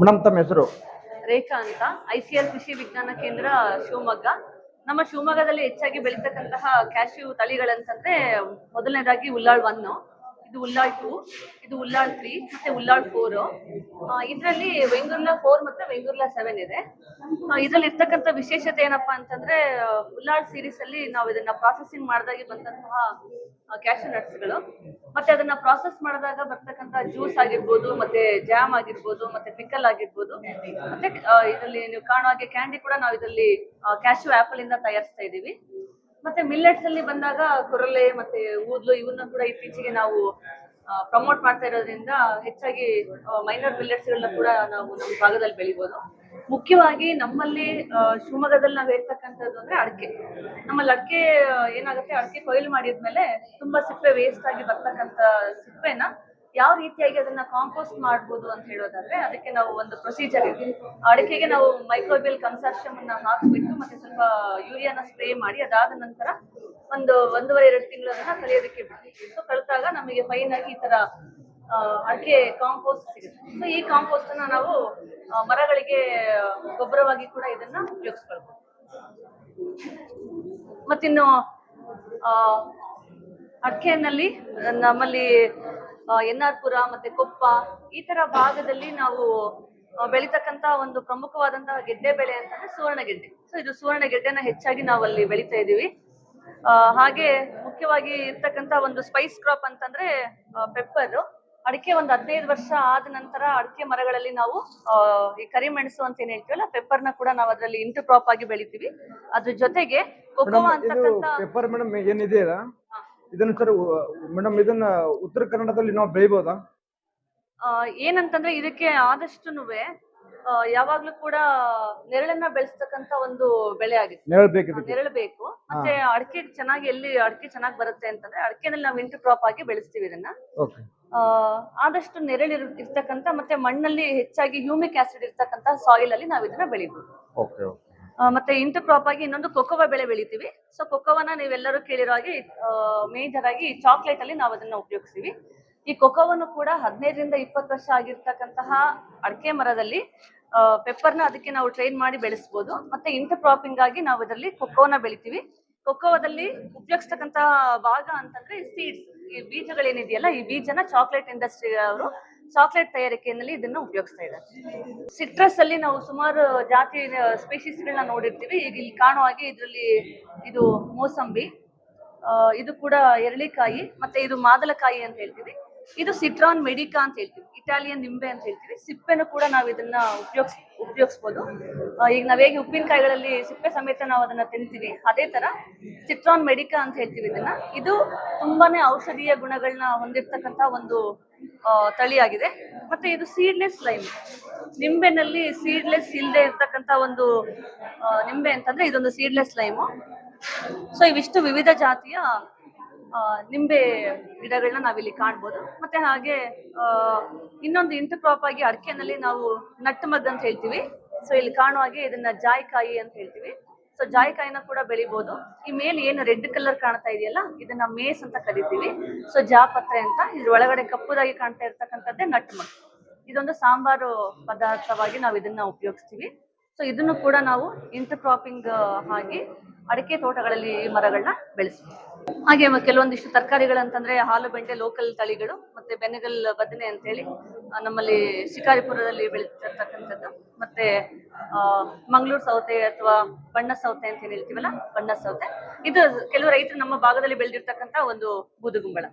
Madam, ತಮ್ಮ ಹೆಸರು? ರೇಖಾ ಅಂತ, ಐ ಸಿ ಎಲ್ ಕೃಷಿ ವಿಜ್ಞಾನ ಕೇಂದ್ರ ಶಿವಮೊಗ್ಗ. ನಮ್ಮ ಶಿವಮೊಗ್ಗದಲ್ಲಿ ಹೆಚ್ಚಾಗಿ ಬೆಳೀತಕ್ಕಂತಹ ಕ್ಯಾಶ್ಯೂ ತಳಿಗಳಂತಂದ್ರೆ ಮೊದಲನೇದಾಗಿ ಉಲ್ಲಾಳ್ ಒನ್ ಇದು ಉಲ್ಲಾಳ್ ಟೂ ಇದು ಉಲ್ಲಾಳ್ ತ್ರೀ ಮತ್ತೆ ಉಲ್ಲಾಳ್ ಫೋರ್ ಇದರಲ್ಲಿ ವೆಂಗುರ್ಲಾ ಫೋರ್ ಮತ್ತೆ ವೆಂಗುರ್ಲಾ ಸೆವೆನ್ ಇದೆ. ಇದರಲ್ಲಿ ಇರ್ತಕ್ಕಂಥ ವಿಶೇಷತೆ ಏನಪ್ಪಾ ಅಂತಂದ್ರೆ ಉಲ್ಲಾಳ್ ಸೀರೀಸ್ ಅಲ್ಲಿ ನಾವು ಇದನ್ನ ಪ್ರಾಸೆಸಿಂಗ್ ಮಾಡಿದಾಗೆ ಬಂದಂತಹ ಕ್ಯಾಶ್ಯೂ ನಟ್ಸ್ಗಳು ಮತ್ತೆ ಅದನ್ನ ಪ್ರಾಸೆಸ್ ಮಾಡಿದಾಗ ಬರ್ತಕ್ಕಂತ ಜ್ಯೂಸ್ ಆಗಿರ್ಬೋದು, ಮತ್ತೆ ಜಾಮ್ ಆಗಿರ್ಬೋದು, ಮತ್ತೆ ಪಿಕಲ್ ಆಗಿರ್ಬೋದು. ಮತ್ತೆ ಇದರಲ್ಲಿ ನೀವು ಕಾಣೋ ಹಾಗೆ ಕ್ಯಾಂಡಿ ಕೂಡ ನಾವು ಇದರಲ್ಲಿ ಕ್ಯಾಶು ಆಪಲ್ ಇಂದ ತಯಾರಿಸ್ತಾ ಇದೀವಿ ಮತ್ತೆ ಮಿಲ್ಲೆಟ್ಸ್ ಅಲ್ಲಿ ಬಂದಾಗ ಕೊರಲೆ, ಮತ್ತೆ ಊದ್ಲು ಇವನ್ನ ಕೂಡ ಇತ್ತೀಚೆಗೆ ನಾವು ಪ್ರಮೋಟ್ ಮಾಡ್ತಾ ಇರೋದ್ರಿಂದ ಹೆಚ್ಚಾಗಿ ಮೈನರ್ ಮಿಲ್ಲೆಟ್ಸ್ ಗಳನ್ನ ಕೂಡ ನಾವು ನಮ್ಮ ಭಾಗದಲ್ಲಿ ಬೆಳಿಬೋದು. ಮುಖ್ಯವಾಗಿ ನಮ್ಮಲ್ಲಿ ಶಿವಮೊಗ್ಗದಲ್ಲಿ ನಾವು ಹೇಳ್ತಕ್ಕಂಥದ್ದು ಅಂದ್ರೆ ಅಡಿಕೆ. ನಮ್ಮಲ್ಲಿ ಅಡಿಕೆ ಏನಾಗುತ್ತೆ, ಅಡಿಕೆ ಕೊಯ್ಲು ಮಾಡಿದ್ಮೇಲೆ ತುಂಬಾ ಸಿಪ್ಪೆ ವೇಸ್ಟ್ ಆಗಿ ಬರ್ತಕ್ಕಂತ ಸಿಪ್ಪೆನ ಯಾವ ರೀತಿಯಾಗಿ ಅದನ್ನ ಕಾಂಪೋಸ್ಟ್ ಮಾಡ್ಬೋದು ಅಂತ ಹೇಳೋದಾದ್ರೆ, ಅದಕ್ಕೆ ನಾವು ಒಂದು ಪ್ರೊಸೀಜರ್ ಇದೆ. ಅಡಿಕೆಗೆ ನಾವು ಮೈಕ್ರೋಬಿಯಲ್ ಕನ್ಸರ್ಷಮ್ ಅನ್ನ ಹಾಕ್ಬಿಟ್ಟು ಮತ್ತೆ ಸ್ವಲ್ಪ ಯೂರಿಯಾನ ಸ್ಪ್ರೇ ಮಾಡಿ ಅದಾದ ನಂತರ ಒಂದು ಒಂದೂವರೆ, ಎರಡು ತಿಂಗಳು ಅದನ್ನ ಕಲಿಯೋದಕ್ಕೆ ಬಿಡ್ತೀವಿ ಸೊ ಕಲಿತಾಗ ನಮಗೆ ಫೈನ್ ಆಗಿ ಈ ತರ ಅಡಿಕೆ ಕಾಂಪೋಸ್ಟ್ ಸಿಗುತ್ತೆ. ಸೊ ಈ ಕಾಂಪೋಸ್ಟ್ ಅನ್ನ ನಾವು ಮರಗಳಿಗೆ, ಗೊಬ್ಬರವಾಗಿ ಕೂಡ ಇದನ್ನ ಉಪಯೋಗಿಸ್ಕೊಳ್ಬೋದು. ಮತ್ತಿನ್ನು ಅಡಕೆನಲ್ಲಿ ನಮ್ಮಲ್ಲಿ ಎನ್ ಆರ್ ಪುರ ಮತ್ತೆ ಕೊಪ್ಪ ಈ ತರ ಭಾಗದಲ್ಲಿ ನಾವು ಬೆಳಿತಕ್ಕಂತ ಒಂದು ಪ್ರಮುಖವಾದಂತಹ ಗೆಡ್ಡೆ ಬೆಳೆ ಅಂತಂದ್ರೆ ಸುವರ್ಣ ಗೆಡ್ಡೆ ಸೊ ಇದು ಸುವರ್ಣ ಗೆಡ್ಡೆನ ಹೆಚ್ಚಾಗಿ ನಾವು ಅಲ್ಲಿ ಬೆಳೀತಾ ಇದೀವಿ ಹಾಗೆ ಮುಖ್ಯವಾಗಿ ಇರ್ತಕ್ಕಂತ ಒಂದು ಸ್ಪೈಸ್ ಕ್ರಾಪ್ ಅಂತಂದ್ರೆ ಪೆಪ್ಪರ್ ಅಡಿಕೆ ಒಂದು ಹದಿನೈದು ವರ್ಷ ಆದ ನಂತರ ಅಡಿಕೆ ಮರಗಳಲ್ಲಿ ನಾವು ಈ ಕರಿಮೆಣಸು ಅಂತ ಏನ್ ಹೇಳ್ತೀವಲ್ಲ ಪೆಪ್ಪರ್ನ ಕೂಡ ನಾವು ಅದರಲ್ಲಿ ಇಂಟು ಕ್ರಾಪ್ ಆಗಿ ಬೆಳಿತೀವಿ. ಅದ್ರ ಜೊತೆಗೆ ಕೊಕೋವಾ ಮೇಡಮ್ ಅಂತಕ್ಕಂತ ಏನಿದೆಯಲ್ಲ ಇದನ್ನ ಸರ್ ಮೇಡಮ್ ಇದನ್ನ ಉತ್ತರ ಕನ್ನಡದಲ್ಲಿ ನಾವು ಬೆಳಿಬಹುದಾ ಏನಂತಂದ್ರೆ ಇದಕ್ಕೆ ಆದಷ್ಟುನುವೆ ಯಾವಾಗ್ಲೂ ಕೂಡ ನೆರಳನ್ನ ಬೆಳೆಸ್ತಕ್ಕಂತ ಒಂದು ಬೆಳೆ ಆಗಿದೆ ನೆರಳು ಬೇಕು ನೆರಳು ಬೇಕು. ಮತ್ತೆ ಅಡಿಕೆ ಚೆನ್ನಾಗಿ ಎಲ್ಲಿ ಅಡಿಕೆ ಚೆನ್ನಾಗಿ ಬರುತ್ತೆ ಅಂತಂದ್ರೆ ಅಡಿಕೆನಲ್ಲಿ ನಾವು ಇಂಟು ಕ್ರಾಪ್ ಆಗಿ ಬೆಳೆಸ್ತೀವಿ ಇದನ್ನ. ಆದಷ್ಟು ನೆರಳು ಇರ್- ಇರ್ತಕ್ಕಂತ ಮತ್ತೆ ಮಣ್ಣಲ್ಲಿ ಹೆಚ್ಚಾಗಿ ಹ್ಯೂಮಿಕ್ ಆಸಿಡ್ ಇರ್ತಕ್ಕಂತ ಸಾಯಿಲ್ ಅಲ್ಲಿ ನಾವು ಇದನ್ನ ಬೆಳಿಬಹುದು ಮತ್ತೆ ಇಂಟು ಕ್ರಾಪ್ ಆಗಿ ಇನ್ನೊಂದು ಕೊಕೋವಾ ಬೆಳೆ ಬೆಳಿತೀವಿ. ಸೊ ಕೊಕೋವಾನ ನೀವೆಲ್ಲರೂ ಕೇಳಿರೋ ಹಾಗೆ ಮೇಜರ್ ಆಗಿ ಚಾಕ್ಲೇಟ್ ಅಲ್ಲಿ ನಾವು ಅದನ್ನ ಉಪಯೋಗಿಸ್ತೀವಿ. ಈ ಕೊಕೋವನ್ನು ಕೂಡ ಹದಿನೈದರಿಂದ ಇಪ್ಪತ್ತು ವರ್ಷ ಆಗಿರ್ತಕ್ಕಂತಹ ಅಡಿಕೆ ಮರದಲ್ಲಿ ಪೆಪ್ಪರ್ನ ಅದಕ್ಕೆ ನಾವು ಟ್ರೈನ್ ಮಾಡಿ ಬೆಳೆಸ್ಬೋದು. ಮತ್ತೆ ಇಂಟರ್ ಕ್ರಾಪಿಂಗ್ ಆಗಿ ನಾವು ಇದರಲ್ಲಿ ಕೊಕ್ಕೋನ ಬೆಳಿತೀವಿ. ಕೊಕ್ಕೋದಲ್ಲಿ ಉಪಯೋಗಿಸ್ತಕ್ಕಂತಹ ಭಾಗ ಅಂತಂದ್ರೆ ಸೀಡ್ಸ್ ಈ ಬೀಜಗಳೇನಿದೆಯಲ್ಲ, ಈ ಬೀಜನ ಚಾಕ್ಲೇಟ್ ಇಂಡಸ್ಟ್ರಿ ಅವರು ಚಾಕ್ಲೇಟ್ ತಯಾರಿಕೆಯಲ್ಲಿ ಇದನ್ನ ಉಪಯೋಗಿಸ್ತಾ ಇದ್ದಾರೆ. ಸಿಟ್ರಸ್ ಅಲ್ಲಿ ನಾವು ಸುಮಾರು ಜಾತಿ ಸ್ಪೀಶೀಸ್ ಗಳನ್ನ ನೋಡಿರ್ತೀವಿ. ಈಗ ಇಲ್ಲಿ ಕಾಣುವ ಹಾಗೆ ಇದರಲ್ಲಿ ಇದು ಮೋಸಂಬಿ ಇದು ಕೂಡ ಎರಳಿಕಾಯಿ, ಮತ್ತೆ ಇದು ಮಾದಲಕಾಯಿ ಅಂತ ಹೇಳ್ತೀವಿ. ಇದು ಸಿಟ್ರಾನ್ ಮೆಡಿಕಾ ಅಂತ ಹೇಳ್ತೀವಿ ಇಟಾಲಿಯನ್ ನಿಂಬೆ ಅಂತ ಹೇಳ್ತೀವಿ. ಸಿಪ್ಪೆನು ಕೂಡ ನಾವು ಇದನ್ನ ಉಪಯೋಗಿಸ್, ಉಪಯೋಗಿಸ್ಬೋದು. ಈಗ ನಾವ್ ಹೇಗೆ ಉಪ್ಪಿನಕಾಯಿಗಳಲ್ಲಿ ಸಿಪ್ಪೆ ಸಮೇತ ನಾವು ಅದನ್ನ ತಿಂತೀವಿ, ಅದೇ ತರ ಸಿಟ್ರಾನ್ ಮೆಡಿಕಾ ಅಂತ ಹೇಳ್ತೀವಿ ಇದನ್ನ. ಇದು ತುಂಬಾನೇ ಔಷಧೀಯ ಗುಣಗಳನ್ನ ಹೊಂದಿರ್ತಕ್ಕಂತ ಒಂದು ತಳಿ ತಳಿಯಾಗಿದೆ. ಮತ್ತೆ ಇದು ಸೀಡ್ಲೆಸ್ ಲೈಮ್ ನಿಂಬೆನಲ್ಲಿ ಸೀಡ್ಲೆಸ್ ಇಲ್ಲದೆ ಇರ್ತಕ್ಕಂತ ಒಂದು ನಿಂಬೆ ಅಂತಂದ್ರೆ ಇದೊಂದು ಸೀಡ್ಲೆಸ್ ಲೈಮು ಸೊ ಇವಿಷ್ಟು ವಿವಿಧ ಜಾತಿಯ ನಿಂಬೆ ಗಿಡಗಳನ್ನ ನಾವಿಲ್ಲಿ ಕಾಣ್ಬೋದು. ಮತ್ತೆ ಹಾಗೆ ಇನ್ನೊಂದು ಇಂಟರ್ ಕ್ರಾಪ್ ಆಗಿ ಅಡಿಕೆನಲ್ಲಿ ನಾವು ನಟ್ಟು ಮದ್ದು ಅಂತ ಹೇಳ್ತೀವಿ. ಸೊ ಇಲ್ಲಿ ಕಾಣುವ ಹಾಗೆ ಇದನ್ನ ಜಾಯಿಕಾಯಿ ಅಂತ ಹೇಳ್ತೀವಿ. ಸೊ ಜಾಯಿಕಾಯಿನ ಕೂಡ ಬೆಳಿಬಹುದು ಈ ಮೇಲೆ ಏನು ರೆಡ್ ಕಲರ್ ಕಾಣ್ತಾ ಇದೆಯಲ್ಲ, ಇದನ್ನ ಮೇಸ್ ಅಂತ ಕರಿತೀವಿ. ಸೊ ಜಾಪತ್ರೆ ಅಂತ ಇದ್ರ ಒಳಗಡೆ ಕಪ್ಪುದಾಗಿ ಕಾಣ್ತಾ ಇರ್ತಕ್ಕಂಥದ್ದೇ ನಟ್ಟು ಮದ್ದು ಇದೊಂದು ಸಾಂಬಾರು ಪದಾರ್ಥವಾಗಿ ನಾವು ಇದನ್ನ ಉಪಯೋಗಿಸ್ತೀವಿ. ಸೊ ಇದನ್ನು ಕೂಡ ನಾವು ಇಂಟರ್ ಕ್ರಾಪಿಂಗ್ ಆಗಿ ಅಡಿಕೆ ತೋಟಗಳಲ್ಲಿ ಈ ಮರಗಳನ್ನ ಬೆಳೆಸ್ತೀವಿ ಹಾಗೆ ಕೆಲವೊಂದಿಷ್ಟು ತರಕಾರಿಗಳು ಅಂತಂದ್ರೆ ಹಾಲು, ಬೆಂಡೆ ಲೋಕಲ್ ತಳಿಗಳು ಮತ್ತೆ ಬೆನೆಗಲ್ ಬದನೆ ಅಂತ ಹೇಳಿ ನಮ್ಮಲ್ಲಿ ಶಿಕಾರಿಪುರದಲ್ಲಿ ಬೆಳೀತಿರ್ತಕ್ಕಂಥದ್ದು ಮತ್ತೆ ಮಂಗಳೂರು ಸೌತೆ ಅಥವಾ ಬಣ್ಣ ಸೌತೆ ಅಂತ ಏನ್ ಹೇಳ್ತೀವಲ್ಲ? ಬಣ್ಣ ಸೌತೆ. ಇದು ಕೆಲವು ರೈತರು ನಮ್ಮ ಭಾಗದಲ್ಲಿ ಬೆಳೆದಿರ್ತಕ್ಕಂತ ಒಂದು ಬೂದುಗುಂಬಳ